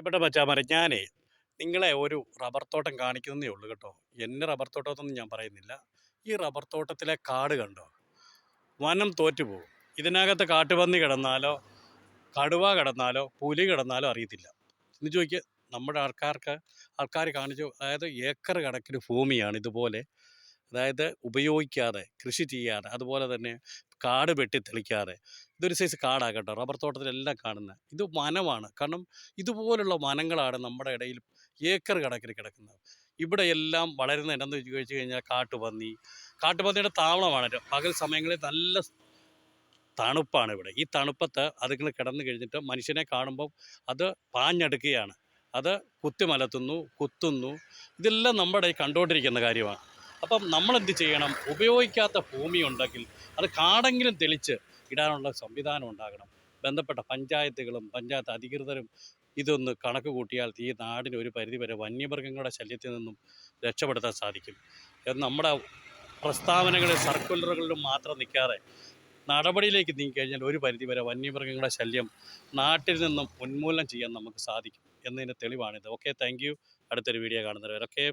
പ്രിയപ്പെട്ട മച്ചാമാരെ ഞാനേ നിങ്ങളെ ഒരു റബ്ബർ തോട്ടം കാണിക്കുന്നേ ഉള്ളൂ കേട്ടോ. എന്നെ റബ്ബർ തോട്ടമൊന്നും ഞാൻ പറയുന്നില്ല. ഈ റബ്ബർ തോട്ടത്തിലെ കാട് കണ്ടോ? വനം തോറ്റുപോകും ഇതിനകത്ത് കാട്ടുപന്നി കിടന്നാലോ കടുവ കിടന്നാലോ പുലി കിടന്നാലോ അറിയത്തില്ല. എന്ന് ചോദിക്കുക നമ്മുടെ ആൾക്കാർക്ക് ആൾക്കാർ കാണിച്ചു അതായത് ഏക്കർ കണക്കിന് ഭൂമിയാണ് ഇതുപോലെ. അതായത് ഉപയോഗിക്കാതെ കൃഷി ചെയ്യാതെ അതുപോലെ തന്നെ കാട് വെട്ടി തെളിക്കാതെ. ഇതൊരു സൈസ് കാടാണ് കേട്ടോ റബ്ബർ തോട്ടത്തിലെല്ലാം കാണുന്ന. ഇത് വനമാണ്. കാരണം ഇതുപോലുള്ള വനങ്ങളാണ് നമ്മുടെ ഇടയിൽ ഏക്കർ കണക്കിന് കിടക്കുന്നത്. ഇവിടെ എല്ലാം വളരുന്ന എന്തെന്ന് ചോദിച്ചു കഴിഞ്ഞാൽ കാട്ടുപന്നി. കാട്ടുപന്നിയുടെ താവളമാണ്. പകൽ സമയങ്ങളിൽ നല്ല തണുപ്പാണ് ഇവിടെ. ഈ തണുപ്പത്ത് അതുങ്ങൾ കിടന്നു കഴിഞ്ഞിട്ട് മനുഷ്യനെ കാണുമ്പോൾ അത് പാഞ്ഞെടുക്കുകയാണ്. അത് കുത്തിമലത്തുന്നു കുത്തുന്നു. ഇതെല്ലാം നമ്മുടെ കണ്ടുകൊണ്ടിരിക്കുന്ന കാര്യമാണ് അപ്പം നമ്മൾ എന്ത് ചെയ്യണം? ഉപയോഗിക്കാത്ത ഭൂമി ഉണ്ടെങ്കിൽ അത് കാടെങ്കിലും തെളിച്ച് ഇടാനുള്ള സംവിധാനം ഉണ്ടാകണം. ബന്ധപ്പെട്ട പഞ്ചായത്തുകളും പഞ്ചായത്ത് അധികൃതരും ഇതൊന്ന് കണക്ക് കൂട്ടിയാൽ ഈ നാടിന് ഒരു പരിധിവരെ വന്യമൃഗങ്ങളുടെ ശല്യത്തിൽ നിന്നും രക്ഷപ്പെടുത്താൻ സാധിക്കും. നമ്മുടെ പ്രസ്താവനകളിൽ സർക്കുലറുകളിലും മാത്രം നിൽക്കാതെ നടപടിയിലേക്ക് നീങ്ങിക്കഴിഞ്ഞാൽ ഒരു പരിധിവരെ വന്യമൃഗങ്ങളുടെ ശല്യം നാട്ടിൽ നിന്നും ഉന്മൂലനം ചെയ്യാൻ നമുക്ക് സാധിക്കും എന്നതിന്റെ തെളിവാണിത്. ഓക്കെ താങ്ക് യു അടുത്തൊരു വീഡിയോ കാണുന്നവരെ ഓക്കെ